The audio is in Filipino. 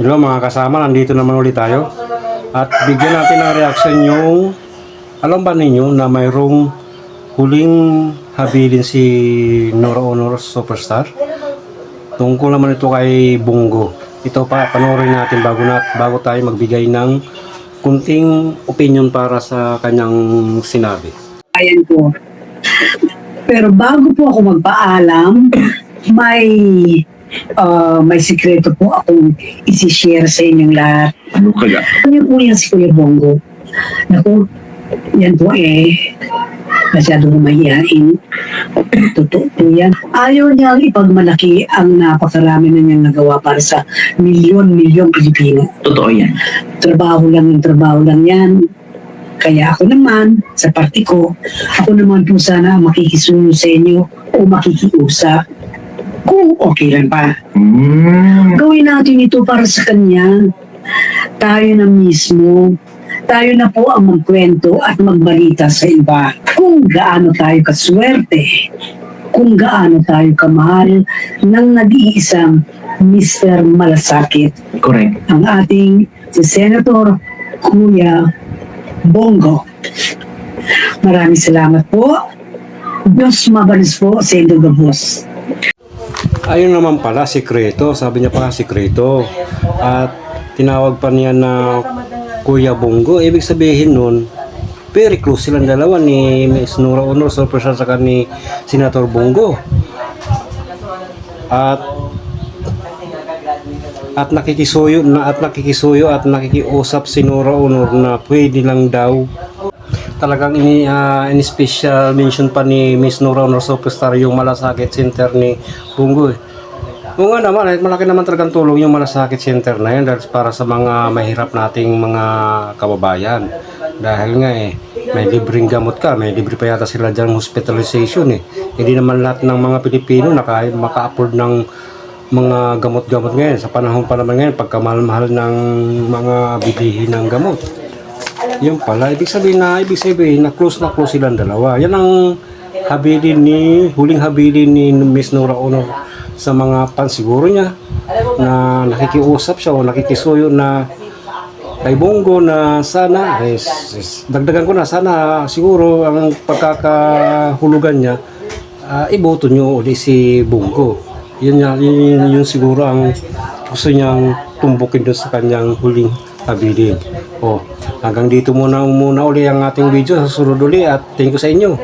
Hello mga kasama, nandito naman ulit tayo. At bigyan natin ng reaction yung alam ba ninyo na mayroong huling habilin si Nora Honor Superstar? Tungkol naman ito kay Bungo. Ito pa, panoorin natin bago, na, bago tayo magbigay ng kunting opinion para sa kanyang sinabi. bayan ko. Pero bago po ako magpaalam, may ah, may sikreto po akong isi-share sa inyong lahat. Ano kaya? Ano po yan si Kuya Bongo? Naku, yan po eh, masyadong mahihain. Totoo po yan. Ayaw niyang ipagmalaki ang napakarami na niyang nagawa para sa milyon-milyon Pilipino. Totoo yan. trabaho lang ng trabaho lang yan. Kaya ako naman, sa party ko, ako naman po sana ang makikisuyo sa inyo o makikiusap. Kung okay lang pa. Mm. Gawin natin ito para sa kanya. Tayo na mismo. Tayo na po ang magkwento at magbalita sa iba kung gaano tayo kaswerte, kung gaano tayo kamahal ng nag-iisang Mr. Malasakit Correct. ang ating si Senator Kuya Bongo. Maraming salamat po. Diyos mabalis po sa Indo Gabos. Ayun naman pala, sikreto. Sabi niya pa, sikreto. At tinawag pa niya na Kuya Bongo. Ibig sabihin nun, very close silang dalawa ni Miss Nora Honor Superstar saka ni Senator Bongo. At at nakikisuyo na at nakikisuyo at nakikiusap si Nora Honor na pwede lang daw talagang ini uh, in special mention pa ni Miss Nora Honor Superstar yung malasakit center ni Bungo eh. Oo naman, eh, malaki naman talagang tulong yung malasakit center na yan dahil para sa mga mahirap nating mga kababayan. Dahil nga eh, may libreng gamot ka, may libre pa yata sila dyan hospitalization eh. Hindi naman lahat ng mga Pilipino naka, maka-afford ng mga gamot-gamot ngayon. Sa panahon pa naman ngayon, pagkamahal-mahal ng mga bilihin ng gamot. Yung pala, ibig sabihin na, ibig sabihin na close na close silang dalawa. Yan ang habilin ni, huling habilin ni Miss Nora Honor sa mga fans siguro niya na nakikiusap siya o nakikisuyo na kay Bongo na sana, eh, s- s- dagdagan ko na, sana siguro ang pagkakahulugan niya, ah, iboto niyo uli si Bongo. Yun, yun, yun, yun siguro ang gusto niyang tumbukin doon sa kanyang huling habilin. O, hanggang dito muna muna uli ang ating video. Susunod uli at thank you sa inyo.